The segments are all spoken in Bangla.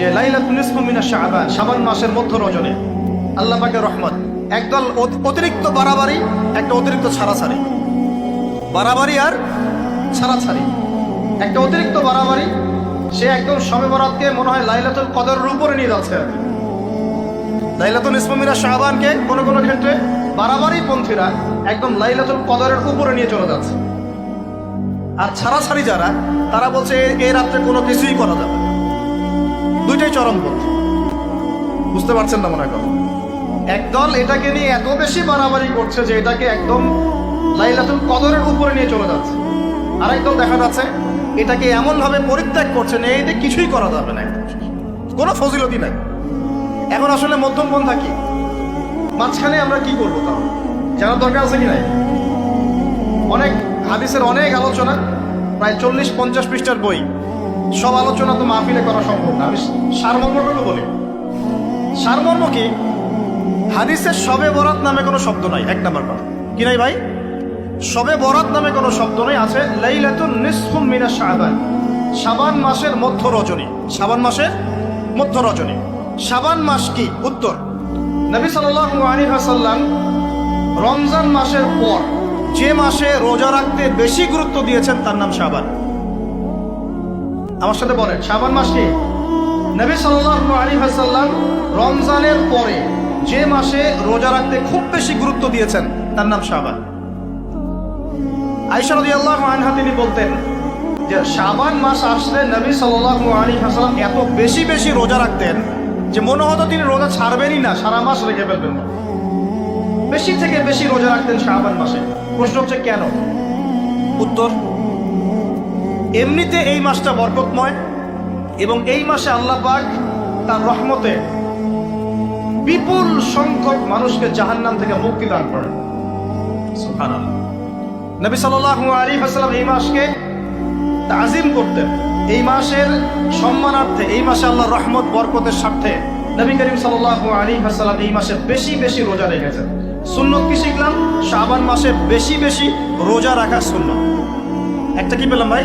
যে লাইলাতুল নিসফু মিনাশ শাবান মাসের মধ্য রজনে। আল্লাহ পাকের রহমত। একদল অতিরিক্ত বাড়াবাড়ি, একটা অতিরিক্ত ছাড়াছাড়ি। বাড়াবাড়ি আর ছাড়াছাড়ি। একটা অতিরিক্ত বাড়াবাড়ি, সে একদম শবে বরাতকে মনে হয় লাইলাতুল কদরের উপরে নিয়ে যাচ্ছে। লাইলাতুল ইসমামিরা শাহবানকে কোনো কোনো ক্ষেত্রে বাড়াবাড়ি পন্থীরা একদম লাইলাতুল কদরের উপরে নিয়ে চলে যাচ্ছে। আর ছাড়াছাড়ি যারা, তারা বলছে এই রাত্রে কোনো কিছুই করা যাবে চরমপন্থী বুঝতে পারছেন না মনে কথা একদল এটাকে নিয়ে এত বেশি বাড়াবাড়ি করছে যে এটাকে একদম লাইলাতুল কদরের উপরে নিয়ে চলে যাচ্ছে। আরেকদল দেখা যাচ্ছে এটাকে এমনভাবে পরিত্যাগ করছে, না যে কিছুই করা যাবে না। কোনো ফজিলতি নাই। এখন আসলে মধ্যম পন্থা কি? মাঝখানে আমরা কি করব তাহলে? জানার দরকার আছে কি নাই? অনেক হাদিসের অনেক আলোচনা, প্রায় চল্লিশ পঞ্চাশ পৃষ্ঠার বই। সব আলোচনা তো মাহফিলে করা সম্ভব না। আমি সারমর্মটুকু বলি। সারমর্ম কি? হাদিসের সবে বরাত নামে কোনো শব্দ নাই, এক নাম্বার কথা। কি নাই ভাই? সবে বরাত নামে কোনো শব্দ নেই, আছে লাইলাতুন নিসফুম মিনা শাবান। শাবান মাসের মধ্য রজনী। শাবান মাসের মধ্য রজনী। শাবান মাস কি? উত্তর। নবী সাল্লাল্লাহু আলাইহি ওয়াসাল্লাম রমজান মাসের পর যে মাসে রোজা রাখতে বেশি গুরুত্ব দিয়েছেন তার নাম শাবান। আমার সাথে বলেন, শাবান মাস নবী সাল্লাল্লাহু আলাইহি ওয়াসাল্লাম রমজানের পরে যে মাসে রোজা রাখতে খুব বেশি গুরুত্ব দিয়েছেন, তার নাম শাবান। আয়েশা রাদিয়াল্লাহু আনহা তিনি বলতেন যে, শাবান মাস আসলে নবী সাল্লাল্লাহু আলাইহি ওয়াসাল্লাম এত বেশি বেশি রোজা রাখতেন যে মনে হতো তিনি রোজা ছাড়বেনই না, সারা মাস রেখে ফেলবেন বেশি থেকে বেশি রোজা রাখতেন শাবান মাসে। প্রশ্ন হচ্ছে কেন? উত্তর এমনিতে এই মাসটা বরকতময় এবং এই মাসে আল্লাহ পাক তার রহমতে বিপুল সংখ্যক মানুষকে জাহান্নাম থেকে মুক্তি দান করেন। নবী সাল্লাল্লাহু আলাইহি ওয়াসাল্লাম এই মাসকে তাজিম করতেন। এই মাসের সম্মানার্থে এই মাসে আল্লাহ রহমত বরকতের স্বার্থে নবী করিম সাল্লাল্লাহু আলাইহি ওয়াসাল্লাম এই মাসে বেশি বেশি রোজা রেখেছেন। সুন্নত কি শিখলাম? শাবান মাসে বেশি বেশি রোজা রাখা সুন্নত। একটা কি পেলাম ভাই?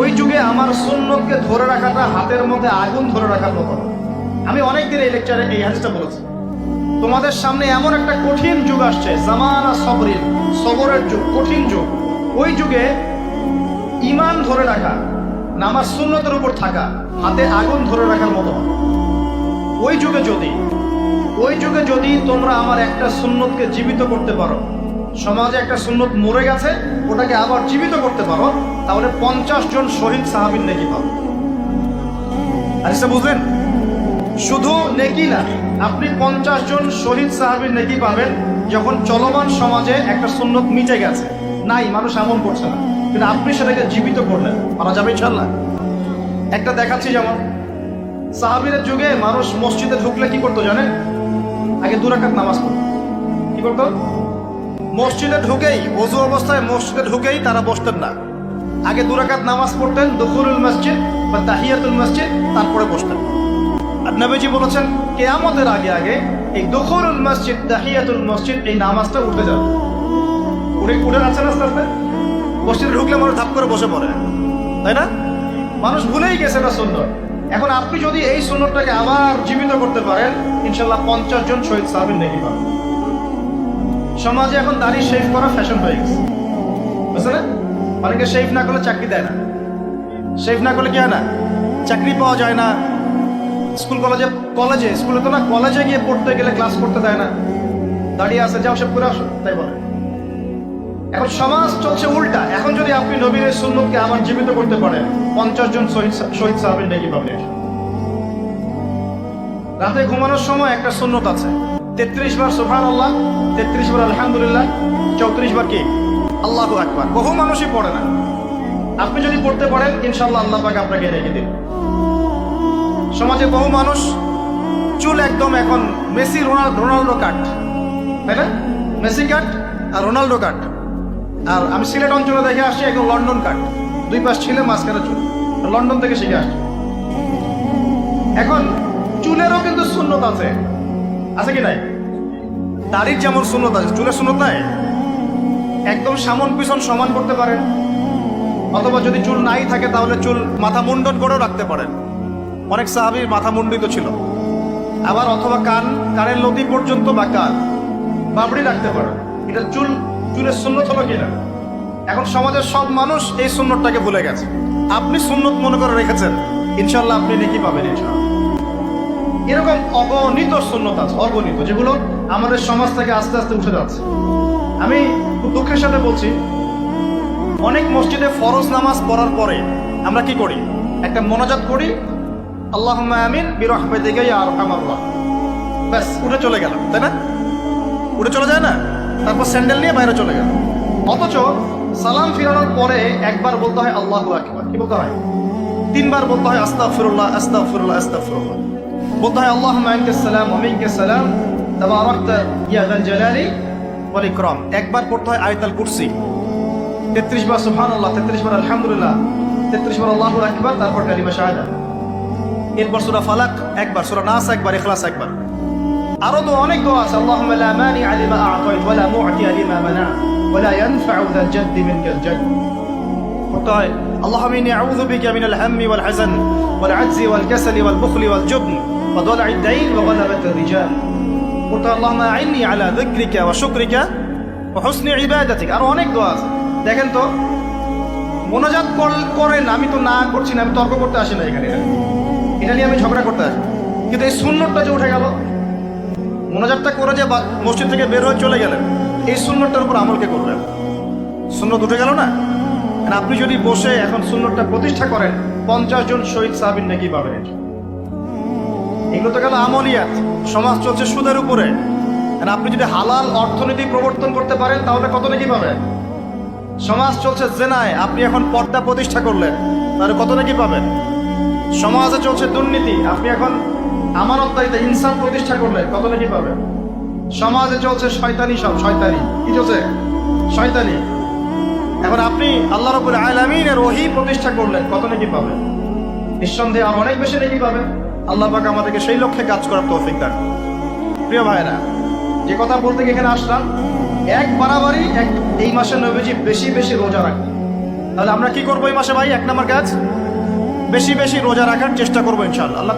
ওই যুগে আমার সুন্নতকে ধরে রাখাটা হাতের মধ্যে আগুন ধরে রাখার মতো। আমি অনেক দিন এই লেকচারে এই হাদিসটা বলেছি। তোমাদের সামনে এমন একটা কঠিন যুগ আসছে, জামানা সবরিন সবরের যুগ, কঠিন যুগ। ওই যুগে ইমান ধরে রাখা, নামাজ সুন্নতের উপর থাকা, হাতে আগুন ধরে রাখার মতো। ওই যুগে যদি, ওই যুগে যদি তোমরা আমার একটা সুন্নতকে জীবিত করতে পারো, সমাজে একটা সুন্নত মরে গেছে, ওটাকে আবার জীবিত করতে পারো তাহলে পঞ্চাশ জন শহীদ সাহাবিন নেকি পাবো আরিসা বুঝলেন? শুধু নেকি না, আপনি পঞ্চাশ জন শহীদ সাহাবির নেকি পাবেন যখন চলমান সমাজে একটা সুন্নত মিটে গেছে। নাই, মানুষ এমন করছে না। কিন্তু আপনি সেটাকে জীবিত করলেন। মারা যাবে ইনশাল্লাহ একটা দেখাচ্ছি যেমন সাহাবিরের যুগে মানুষ মসজিদে ঢুকলে কি করতো জানেন? আগে দুরাকাত নামাজ পড়তো। কি করতো? মসজিদে ঢুকেই, অজু অবস্থায় মসজিদে ঢুকেই তারা বসতেন না। আগে দুরাকাত নামাজ পড়তেন, দখুরুল মসজিদ বা তাহিয়াতুল মসজিদ, তারপরে বসতেন। আর নবীজি বলেছেন, কেয়ামতের আগে আগে এই দখুরুল মসজিদ, তাহিয়াতুল মসজিদ, এই নামাজটা উঠে যাবে। উঠে উঠে যাচ্ছে না আস্তে আস্তে। মসজিদে ঢুকলে মানুষ ধাপ করে বসে পড়ে। তাই না? মানুষ ভুলেই গেছে এটা সুন্দর এখন আপনি যদি এই সুন্দরটাকে আবার জীবিত করতে পারেন ইনশাল্লাহ পঞ্চাশ জন শহীদ সাহাবিন দেখি পাবেন। সমাজে এখন দাড়ি শেভ করা ফ্যাশন হয়ে গেছে। বুঝছে না অনেকে শেভ না করলে চাকরি দেয় না। শেভ না করলে কি হয় না? চাকরি পাওয়া যায় না। স্কুল কলেজে কলেজে স্কুলে তো না কলেজে গিয়ে পড়তে গেলে ক্লাস করতে দেয় না। দাঁড়িয়ে আসে যাও সব করে আসো তাই বলে। এখন সমাজ চলছে উল্টা। এখন যদি আপনি এই সুন্নতকে আবার জীবিত করতে পারেন, পঞ্চাশ জন শহীদ শহীদ সাহাবের ডেকে পাবেন। রাতে ঘুমানোর সময় একটা সুন্নত আছে। তেত্রিশ বার সুফান আল্লাহ তেত্রিশ বার আলহামদুলিল্লাহ, চৌত্রিশ বার কি? আল্লাহ আকবার। বহু মানুষই পড়ে না। আপনি যদি পড়তে পারেন ইনশাল্লাহ আল্লাহ পাক আপনাকে রেখে দিন সমাজে বহু মানুষ, চুল একদম এখন মেসি রোনাল্ডো রোনাল্ডো কাট। তাই না? মেসি কাট আর রোনাল্ডো কাট। আর আমি সিলেট অঞ্চলে দেখে আসছি, একদম লন্ডন কাট। দুই পাশ ছিলে, মাঝখানে চুল। লন্ডন থেকে শিখে আসছি। এখন চুলেরও কিন্তু শূন্যত আছে। আছে কি নাই? দাড়ির যেমন শূন্যত আছে, চুলের শূন্যত নাই? একদম সামন পিছন সমান করতে পারেন। অথবা যদি চুল নাই থাকে, তাহলে চুল মাথা মুন্ডন করেও রাখতে পারেন। অনেক সাহাবির মাথা মুন্ডিত ছিল। আবার অথবা কান, কানের লতি পর্যন্ত বা কান, বাবড়ি রাখতে পারেন। এটা চুল, চুলের সুন্নত হলো কিনা? এখন সমাজের সব মানুষ এই সুন্নতটাকে ভুলে গেছে। আপনি সুন্নত মনে করে রেখেছেন। ইনশাল্লাহ আপনি নেকি পাবেন ইনশাল্লাহ এরকম অগণিত শূন্যতা আছে, অগণিত, যেগুলো আমাদের সমাজ থেকে আস্তে আস্তে উঠে যাচ্ছে। আমি খুব দুঃখের সাথে বলছি, অনেক মসজিদে ফরজ নামাজ পড়ার পরে আমরা কি করি? একটা মোনাজাত করি আল্লাহ আমিন বিরহবে দিকে আর আল্লাহ ব্যাস, উঠে চলে গেল তাই না? উঠে চলে যায় না? তারপর স্যান্ডেল নিয়ে বাইরে চলে গেল অথচ সালাম ফিরানোর পরে একবার বলতে হয় আল্লাহ আকবার। কি বলতে হয়? তিনবার বলতে হয় আস্তাগফিরুল্লাহ আস্তাগফিরুল্লাহ আস্তাগফিরুল্লাহ। বলতে হয় আল্লাহুম্মা আনতাস সালাম, ওয়া মিনকাস সালাম, তাবারাকতা ইয়া যাল জালালি ওয়াল ইকরাম একবার পড়তে হয় আয়াতুল কুরসি 33 বার সুবহানাল্লাহ 33 বার আলহামদুলিল্লাহ 33 বার আল্লাহু আকবার তারপর কালিমা শাহাদাত এরপর সূরা ফালাক একবার সূরা নাস একবার ইখলাস একবার আরো তো অনেক দোয়া আছে আল্লাহুম্মা লা মানি লিমা আ'তাইত ওয়া লা মু'তি লিমা মানা ওয়া লা ইয়ানফা'ু যাল জাদ্দি মিনকাল জাdd করতে হয় اللهم إني أعوذ بك من الهم والحزن والعجز والكسل والبخل والجبن وضلع الدين وغلبة الرجال অনেক দোয়া দেখেন তো, মোনাজাত করেন, আমি তো না করছি না, আমি তর্ক করতে আসি না এখানে। এটা নিয়ে আমি ঝগড়া করতে আসি। কিন্তু এই সুন্নতটা যে উঠে গেল, মনোজাতটা করে যে মসজিদ থেকে বের হয়ে চলে গেলেন, এই সুন্নতটার উপর আমলকে করবেন সুন্নত উঠে গেল না? আপনি যদি বসে এখন সুন্নরটা প্রতিষ্ঠা করেন, পঞ্চাশ জন শহীদ সাহাবিন নাকি পাবেন? এগুলো তো গেল আমলিয়াত। সমাজ চলছে সুদের উপরে। আর আপনি যদি হালাল অর্থনীতি প্রবর্তন করতে পারেন, তাহলে কত নাকি পাবেন সমাজ চলছে জেনায়। আপনি এখন পর্দা প্রতিষ্ঠা করলেন, তাহলে কত নাকি পাবেন সমাজে চলছে দুর্নীতি। আপনি এখন আমানতদারিতে ইনসান প্রতিষ্ঠা করলে কত নাকি পাবেন সমাজে চলছে শয়তানি সব, শয়তানি। কি চলছে? শয়তানি। এখন আপনি আল্লাহ রবুল আলমিনের ওহি প্রতিষ্ঠা করলেন, কত নাকি পাবেন নিঃসন্দেহে আর অনেক বেশি নাকি পাবেন আল্লাহ পাক আমাদেরকে সেই লক্ষ্যে কাজ করার তৌফিক দান প্রিয় ভাইরা যে কথা বলতে গিয়ে এখানে আসলাম, এক বাড়াবাড়ি, এক এই মাসে নবীজি বেশি বেশি রোজা রাখবেন তাহলে আমরা কি করব এই মাসে ভাই? এক নম্বর কাজ, বেশি বেশি রোজা রাখার চেষ্টা করব ইনশাল্লাহ আল্লাহ